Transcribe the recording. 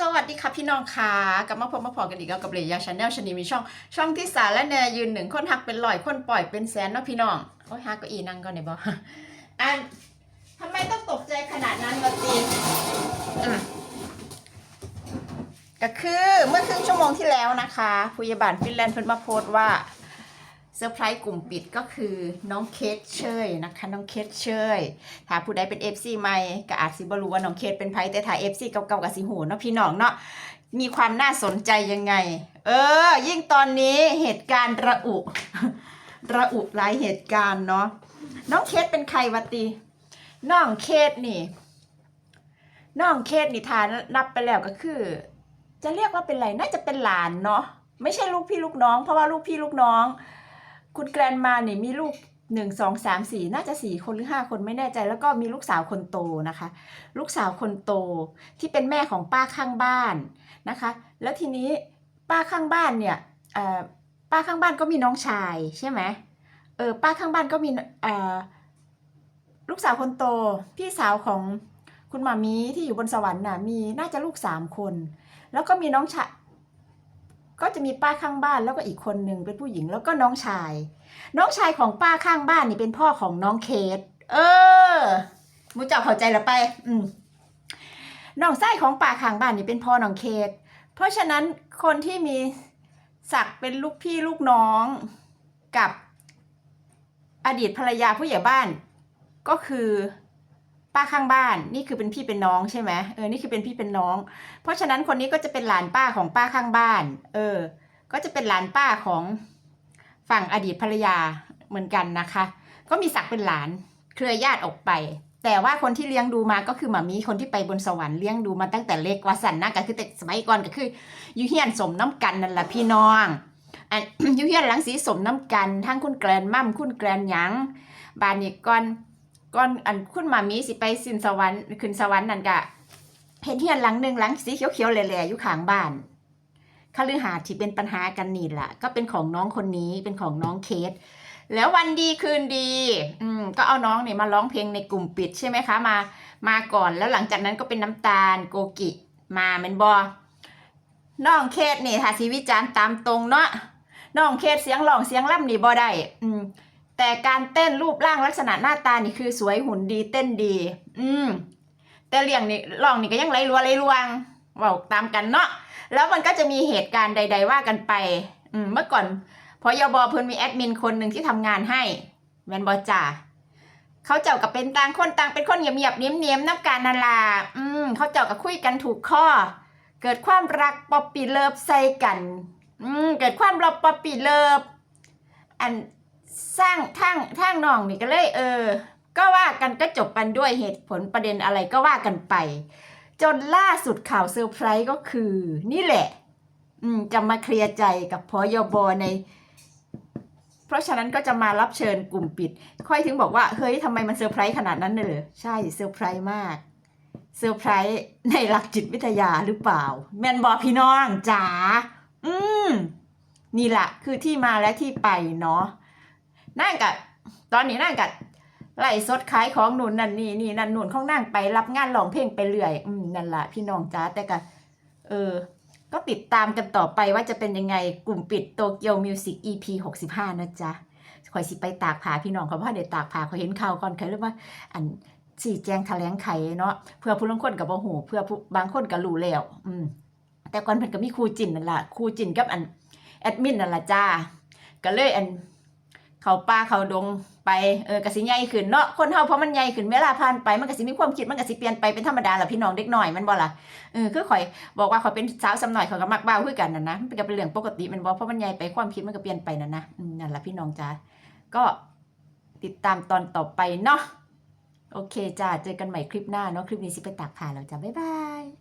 สวัสดีค่ะพี่น้องค่ะกลับมาพบมาพอกันอีกแล้วกับเรียาชาแนลชนีมีช่อง ช่องที่สารและแนยืนหนึ่งคนหักเป็นลอยคนปล่อยเป็นแสนเนาะพี่น้องโอ้ยฮักก็อีนั่งก่อนเนี่ยบออันทำไมต้องตกใจขนาดนั้นวะตีก็คือเมื่อครึ่งชั่วโมงที่แล้วนะคะผู้ยาบาลฟินแลนด์เพิ่นมาโพสต์ว่า เซอร์ไพรส์กลุ่มปิดก็คือน้องเคสเชยนะคะ น้องเคสเชยถ้าผู้ใดเป็น FC ใหม่ก็อาจสิบรู้ว่าน้องเคสเป็นไผแต่ถ้า FC เก่าๆก็สิหูเนาะพี่น้องเนาะมีความน่าสนใจยังไง เออ ยิ่งตอนนี้เหตุการณ์ระอุระอุหลายเหตุการณ์เนาะน้องเคสเป็นใครวะตีน้องเคสนี่น้องเคสนี่ทานนับไปแล้วก็คือ จะเรียกว่าเป็นไรน่าจะเป็นหลานเนาะไม่ใช่ลูกพี่ลูกน้อง เพราะว่าลูกพี่ลูกน้อง คุณแกรนมาเนี่ยมีลูกหนึ่งสองสามสี่น่าจะสี่คนหรือห้าคนไม่แน่ใจ แล้วก็มีลูกสาวคนโตนะคะ ลูกสาวคนโตที่เป็นแม่ของป้าข้างบ้านนะคะ แล้วทีนี้ป้าข้างบ้านเนี่ยป้าข้างบ้านก็มีน้องชายใช่ไหมเออป้าข้างบ้านก็มีลูกสาวคนโต พี่สาวของคุณหมามีที่อยู่บนสวรรค์น่ะมีน่าจะลูกสามคน แล้วก็มีน้องชาย ก็จะมีป้าข้างบ้านแล้วก็อีกคนหนึ่งเป็นผู้หญิงแล้วก็น้องชาย น้องชายของป้าข้างบ้านนี่เป็นพ่อของน้องเคสเออมูเจับเข้าใจล้วไป อืมน้องชายของป้าข้างบ้านนี่เป็นพ่อน้องเคสเพราะฉะนั้นคนที่มีศักดิ์เป็นลูกพี่ลูกน้องกับอดีตภรรยาผู้ใหญ่บ้านก็คือ ป้าข้างบ้าน นี่คือเป็นพี่เป็นน้องใช่ไหมเออนี่คือเป็นพี่เป็นน้อง เพราะฉะนั้นคนนี้ก็จะเป็นหลานป้าของป้าข้างบ้าน เออ ก็จะเป็นหลานป้าของฝั่งอดีตภรรยาเหมือนกันนะคะ ก็มีศักดิ์เป็นหลานเครือญาติออกไป แต่ว่าคนที่เลี้ยงดูมาก็คือหมามีคนที่ไปบนสวรรค์เลี้ยงดูมาตั้งแต่เล็กวาสันนะก็คือแต่สมัยก่อนก็คืออยูเฮียนสมน้ำกันนั่นแหละพี่น้องอันอยูเฮียนหลังสีสมน้ำกันทั้งคุณแกรนมั่มคุณแกรนหยังบานนี้ก่อน ก่อนอันคุณหมามีสิไปสินสวรรค์ขึ้นสวรรค์นั่นก็เห็นเฮียนหลังหนึ่งหลังสีเขียวๆแหล่ๆอยู่ข้างบ้านคฤหาสน์ที่เป็นปัญหากันนี่แหละก็เป็นของน้องคนนี้เป็นของน้องเคสแล้ววันดีคืนดี อืมก็เอาน้องเนี่ยมาร้องเพลงในกลุ่มปิดใช่ไหมคะ มามาก่อนแล้วหลังจากนั้นก็เป็นน้ำตาลโกกิมาเมนบอน้องเคสนี่ค่ะสีวิจารณ์ตามตรงเนาะน้องเคสเสียงหลองเสียงล่ำนี่บอได้ อืม แต่การเต้นรูปร่างลักษณะหน้าตานี่คือสวยหุ่นดีเต้นดี อืม แต่เลี้ยงนี่ลองนี่ก็ยังไรรัวไรลวงเว่าตามกันเนาะแล้วมันก็จะมีเหตุการณ์ใด ๆ ว่ากันไป อืม เมื่อก่อนพอยบอเพิ่นมีแอดมินคนหนึ่งที่ทำงานให้แมนบอจ่าเขาเจ้ากับเป็นต่างคนต่างเป็นคนเงียบๆเนียมๆนับการนาลาอืมเขาเจ้ากับคุยกันถูกข้อ เกิดความรักป๊อปปี้เลิฟใส่กัน อืม เกิดความรักป๊อปปี้เลิฟอัน สร้างทางทางน้องนี่ก็เลย เออ ก็ว่ากันก็จบกันด้วยเหตุผลประเด็นอะไรก็ว่ากันไป จนล่าสุดข่าวเซอร์ไพรส์ก็คือ นี่แหละ อืมจะมาเคลียร์ใจกับพอยบใน เพราะฉะนั้นก็จะมารับเชิญกลุ่มปิด ค่อยถึงบอกว่าเฮ้ยทำไมมันเซอร์ไพรส์ขนาดนั้นเลยใช่เซอร์ไพรส์มากเซอร์ไพรส์ในหลักจิตวิทยาหรือเปล่า แมนบอพี่น้องจ๋าอืมนี่แหละคือที่มาและที่ไปเนาะ นั่งกับตอนนี้นั่งกับไล่สดขายของหนุนนั่นนี่นี่นั่นหนุนของนั่งไปรับงานร้องเพลงไปเรื่อยอืมนั่นละพี่น้องจ๋าแต่ก็เออ ก็ติดตามกันต่อไปว่าจะเป็นยังไงกลุ่มปิดโตเกียวมิวสิก EP 65นะจ๊ะคอยสิไปตากผาพี่น้องเขาว่าเดี๋ยวตากผาเขาเห็นข่าวก่อนเคยเรียกว่า อันสี่แจงแถลงไขเนาะเพื่อผู้ลางคนกับบ่หูเพื่อผู้บางคนก็รู้แล้ว อืม แต่ก่อนเพิ่นก็มีครูจินนั่นล่ะครูจินกับอันแอดมินนั่นล่ะจ้าก็เลยอัน เขาป่าเขาดงไปเออกสิใหญ่ขึ้นเนาะคนเฮาเพอมันใหญ่ขึ้นเวลาผ่านไปมันก็สิมีความคิดมันก็สิเปลี่ยนไปเป็นธรรมดาล่ะพี่น้องเด็กหน้อยมันบ่ล่ะเออคือข่อยบอกว่าข่อยเป็นสาวสำหน่อยเขาก็มักเบ้าคือกันนั่นนะมันก็เป็นเรื่องปกติมันบ่เพราะมันใหญ่ไปความคิดมันก็เปลี่ยนไปนั่นนะนั่นล่ะพี่น้องจ้าก็ติดตามตอนต่อไปเนาะโอเคจ้าเจอกันใหม่คลิปหน้าเนาะคลิปนี้สิไปตากผ้าแล้วจ้าบ๊ายบาย